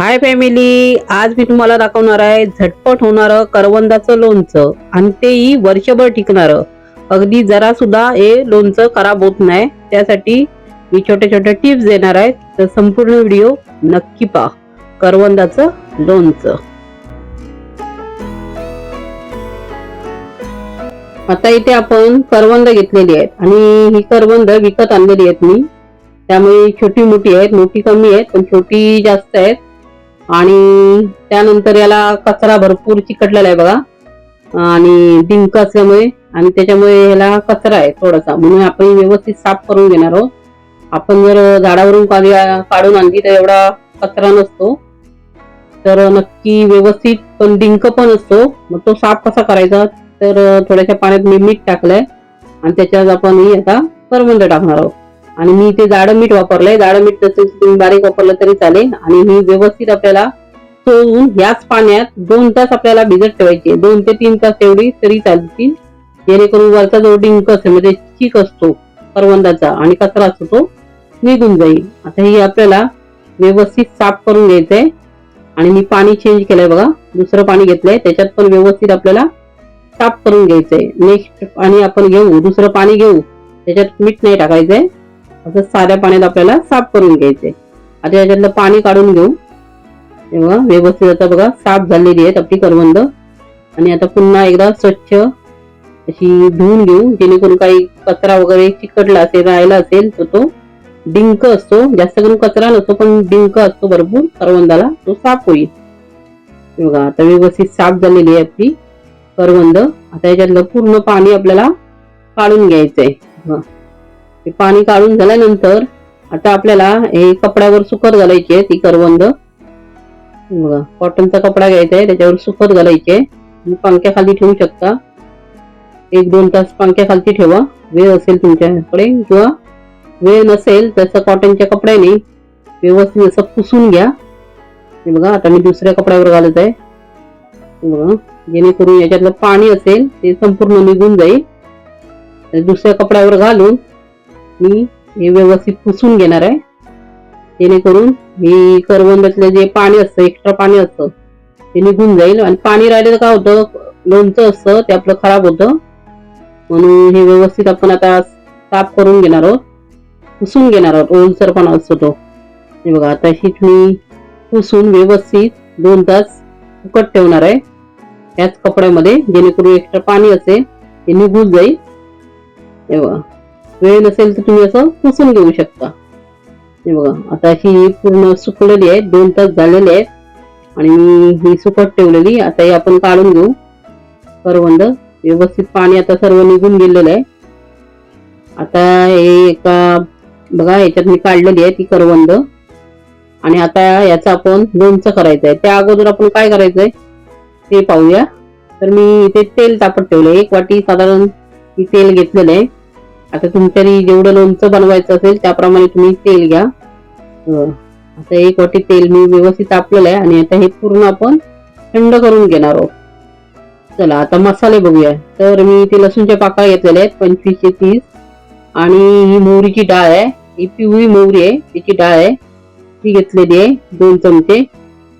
Hi family आज मी तुम्हाला दाखवणार आहे झटपट होणारं करवंदाचं लोणचं आणि तेही वर्षभर टिकणारं. अगदी जरा सुद्धा हे लोणचं खराब होत नाही. त्यासाठी मी छोटे छोटे टिप्स देणार आहे. तर संपूर्ण व्हिडिओ नक्की पहा. करवंदाचं लोणचं. आता इथे आपण करवंद घेतलेली आहेत आणि ही करवंद विकत आणलेली आहेत मी. त्यामुळे छोटी मोठी आहेत मोठी कमी आहेत पण छोटी जास्त आहेत. आणि त्यानंतर याला कचरा भरपूर चिकटलेला आहे बघा. आणि डिंक असल्यामुळे आणि त्याच्यामुळे याला कचरा आहे थोडासा. म्हणून आपण व्यवस्थित साफ करून घेणार आहोत. आपण जर झाडावरून काढून आणली तर एवढा कचरा नसतो. तर नक्की व्यवस्थित पण डिंक पण असतो. मग तो साफ कसा करायचा तर थोड्याशा पाण्यात मी मीठ टाकलंय. आणि त्याच्यात आपण ही आता करवंद टाकणार आहोत. आणि मी इथे जाडं मीठ वापरलंय. जाडं मीठ तसेच तुम्ही बारीक वापरलं तरी चालेल. आणि ही व्यवस्थित आपल्याला सोडून याच पाण्यात दोन तास आपल्याला भिजत ठेवायची. दोन ते तीन तास एवढी तरी चालतील. जेणेकरून वरचा जो डिंक असतो म्हणजे चीक असतो करवंदाचा आणि कचरा असतो तो निघून जाईल. आता ही आपल्याला व्यवस्थित साफ करून घ्यायचंय. आणि मी पाणी चेंज केलंय बघा. दुसरं पाणी घेतलंय. त्याच्यात पण व्यवस्थित आपल्याला साफ करून घ्यायचंय. नेक्स्ट पाणी आपण घेऊ. दुसरं पाणी घेऊ. त्याच्यात मीठ नाही टाकायचंय. असं साऱ्या पाण्यात आपल्याला साफ करून घ्यायचंय आता याच्यातलं पाणी काढून घेऊ. तेव्हा व्यवस्थित आता बघा साफ झालेली आहेत आपली करवंद. आणि आता पुन्हा एकदा स्वच्छ अशी धुवून घेऊ. जेणेकरून काही कचरा वगैरे चिकटला असेल राहिला असेल तर तो डिंक असतो. जास्त करून कचरा नसतो पण डिंक असतो भरपूर. करवंदाला तो साफ होईल. बघा आता व्यवस्थित साफ झालेली आहे आपली करवंद. आता याच्यातलं पूर्ण पाणी आपल्याला काढून घ्यायचंय. हं. ते पाणी काढून झाल्यानंतर आता आपल्याला हे कपड्यावर सुकर घालायची आहे ती करवंद. बघा कॉटनचा कपडा घ्यायचा आहे त्याच्यावर सुकर घालायचे. पंख्याखाली ठेवू शकता. एक दोन तास पंख्याखालती ठेवा. वेळ असेल तुमच्याकडे किंवा वेळ नसेल तसं कॉटनच्या कपड्याने व्यवस्थित असं पुसून घ्या. हे बघा आता मी दुसऱ्या कपड्यावर घालत आहे. बघा जेणेकरून याच्यातलं पाणी असेल ते संपूर्ण निघून जाईल. दुसऱ्या कपड्यावर घालून मी हे व्यवस्थित पुसून घेणार आहे. जेणेकरून हे करवंदातलं जे पाणी असतं एक्स्ट्रा पाणी असतं ते निघून जाईल. आणि पाणी राहिलं तर काय होतं लोणचं असतं ते आपलं खराब होतं. म्हणून हे व्यवस्थित आपण आता साफ करून घेणार आहोत. पुसून घेणार आहोत. ओलसरपणा असतो तो. हे बघा आता ही मी पुसून व्यवस्थित दोन तास फुकट ठेवणार आहे. याच कपड्यामध्ये जेणेकरून एक्स्ट्रा पाणी असेल ते निघून जाईल. हे बघा. वेळ नसेल तर तुम्ही असं पुसून घेऊ शकता. हे बघा आता ही पूर्ण सुकलेली आहे दोन तास झालेले आहेत. आणि ही सुकट ठेवलेली आता ही आपण काढून घेऊ. करवंद व्यवस्थित पाणी आता सर्व निघून गेलेलं आहे. आता हे एका बघा याच्यात मी काढलेली आहे ती करवंद. आणि आता याचं आपण लोणचं करायचं आहे. त्या अगोदर आपण काय करायचंय? ते पाहूया. तर मी इथे तेल तापत ठेवलं एक वाटी साधारण मी तेल घेतलेलं आहे. आता तुमच्यानी जेवढं लोणचं बनवायचं असेल त्याप्रमाणे तुम्ही तेल घ्या. आता एक वाटी तेल मी व्यवस्थित तापलेलं आहे आणि आता हे पूर्ण आपण थंड करून घेणार आहोत. चला आता मसाले बघूया. तर मी इथे लसूणच्या पाका घेतलेल्या आहेत पंचवीस ते तीस. आणि ही मोहरीची डाळ आहे. ही पिवळी मोहरी आहे तिची डाळ आहे. ती घेतलेली आहे दोन चमचे.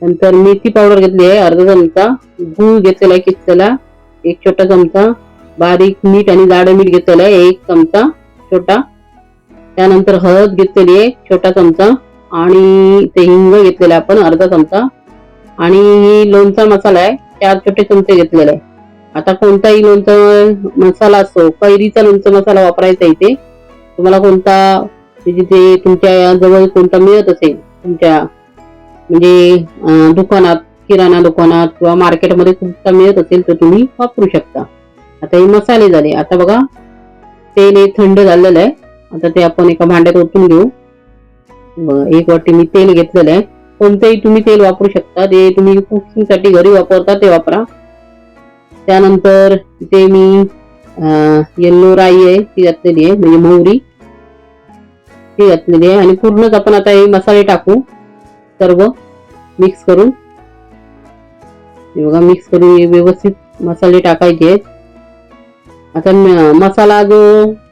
नंतर मेथी पावडर घेतली आहे अर्धा चमचा. गूळ घेतलेला आहे किसलेला एक छोटा चमचा. बारीक मीठ आणि जाडं मीठ घेतलेलं आहे एक चमचा छोटा. त्यानंतर हळद घेतलेली आहे छोटा चमचा. आणि ते हिंग घेतलेला आपण अर्धा चमचा. आणि ही लोणचा मसाला आहे चार छोटे चमचे घेतलेले आहे. आता कोणताही लोणचा मसाला असतो कैरीचा लोणचा मसाला वापरायचा इथे. तुम्हाला कोणता म्हणजे जिथे तुमच्या जवळ कोणता मिळत असेल तुमच्या म्हणजे दुकानात किराणा दुकानात किंवा मार्केटमध्ये कोणता मिळत असेल तर तुम्ही वापरू शकता. आता हे मसाले झाले. आता बघा तेल हे थंड झालेलं आहे. आता ते आपण एका भांड्यात ओतून घेऊ. बघा एक वाटी मी तेल घेतलेलं आहे. कोणतंही तुम्ही तेल वापरू शकता. ते तुम्ही कुकिंगसाठी घरी वापरता ते वापरा. त्यानंतर इथे मी येल्लो राई आहे ती घातलेली आहे. म्हणजे मोहरी ती घातलेली आहे. आणि पूर्णच आपण आता हे मसाले टाकू. सर्व मिक्स करून. हे बघा मिक्स करून व्यवस्थित मसाले टाकायचे आहेत. आता मसाला जो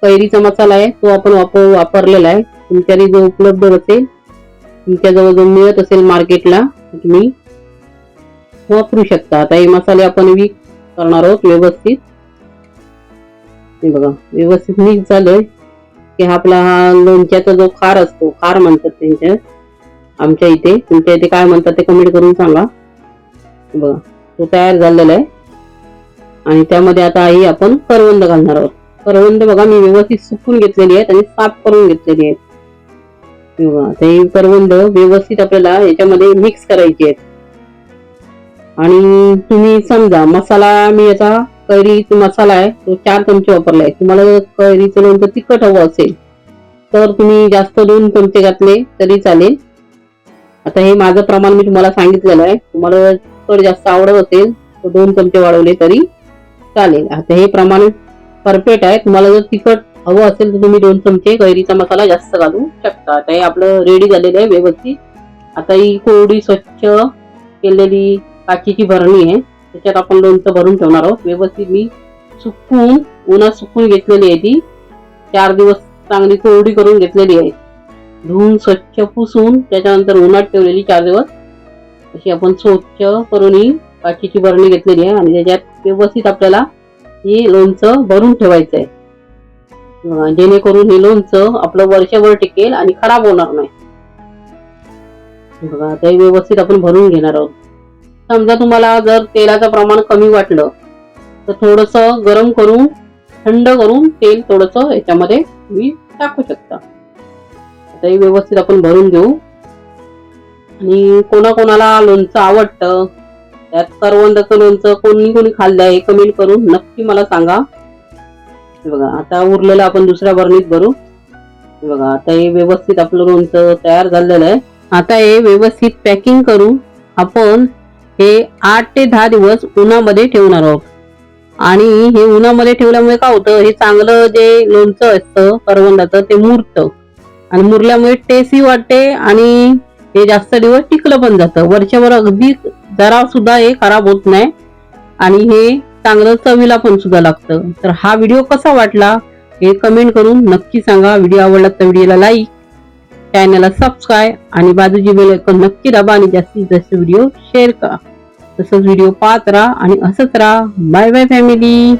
कैरीचा मसाला आहे तो आपण वापर वापरलेला आहे. तुमच्याकडे जो उपलब्ध असेल तुमच्याजवळ जो मिळत असेल मार्केटला तुम्ही वापरू शकता. आता हे मसाले आपण वीक करणार आहोत व्यवस्थित. हे बघा व्यवस्थित मिक्स झालंय. की हा आपला हा लोणच्याचा जो खार असतो खार म्हणतात त्यांच्या आमच्या इथे. तुमच्या इथे काय म्हणतात ते कमेंट करून सांगा. बघा तो तयार झालेला आहे. आणि त्यामध्ये आता आई आपण करवंद घालणार आहोत. करवंद बघा मी व्यवस्थित सुकून घेतलेली आहेत आणि साफ करून घेतलेली आहेत. किंवा ते करवंद व्यवस्थित आपल्याला याच्यामध्ये मिक्स करायची आहेत. आणि तुम्ही समजा मसाला मी याचा कैरीचा मसाला आहे तो चार चमचे वापरला आहे. तुम्हाला कैरीचं लोणचं तिखट हवं असेल तर तुम्ही जास्त दोन चमचे घातले तरी चालेल. आता हे माझं प्रमाण मी तुम्हाला सांगितलेलं आहे. तुम्हाला थोडं जास्त आवडत असेल तर दोन चमचे वाढवले तरी चालेल. आता हे प्रमाण परफेक्ट आहे. तुम्हाला जर तिखट हवं असेल तर तुम्ही दोन चमचे कैरीचा मसाला जास्त घालू शकता. आता हे आपलं रेडी झालेलं आहे व्यवस्थित. आता ही कोरडी स्वच्छ केलेली काचीची भरणी आहे. त्याच्यात आपण लोणचं भरून ठेवणार आहोत. व्यवस्थित मी सुकून उन्हात सुकून घेतलेली आहे ती. चार दिवस चांगली कोरडी करून घेतलेली आहे. धुवून स्वच्छ पुसून त्याच्यानंतर उन्हात ठेवलेली चार दिवस. अशी आपण स्वच्छ करून ही काचीची बरणी घेतलेली आहे आणि त्याच्यात व्यवस्थित आपल्याला ही लोणचं भरून ठेवायचं आहे जेणेकरून हे लोणचं आपलं वर्षभर टिकेल आणि खराब होणार नाही. बघा ते व्यवस्थित आपण भरून घेणार आहोत. समजा तुम्हाला जर तेलाचं प्रमाण कमी वाटलं तर थोडस गरम करून थंड करून तेल थोडस याच्यामध्ये तुम्ही टाकू शकता. आता हे व्यवस्थित आपण भरून घेऊ. आणि कोणाकोणाला लोणचं आवडतं त्यात करवंदाचं लोणचं कोणी कोणी खाल्लं आहे कमेंट करून नक्की मला सांगा. बघा आता उरलेलं आपण दुसऱ्या बरणीत भरू. बघा आता हे व्यवस्थित आपलं लोणचं तयार झालेलं आहे. आता हे व्यवस्थित पॅकिंग करू. आपण हे आठ ते दहा दिवस उन्हामध्ये ठेवणार आहोत. आणि हे उन्हामध्ये ठेवल्यामुळे काय होतं हे चांगलं जे लोणचं असतं करवंदाचं ते मुरतं. आणि मुरल्यामुळे टेस्टी वाटते आणि हे जास्त दिवस टिकलं पण जातं. वर्षभर अगदी जरा सुद्धा हे खराब होत नाही. आणि हे चांगलं चवीला पण सुद्धा लागतं. तर हा व्हिडिओ कसा वाटला हे कमेंट करून नक्की सांगा. व्हिडिओ आवडला तर व्हिडिओला लाईक चॅनलला सबस्क्राईब आणि बाजूची बेल आयकॉन नक्की दाबा आणि जास्तीत जास्त व्हिडिओ शेअर करा. तसंच व्हिडिओ पाहत राहा आणि असंच राहा. Bye bye family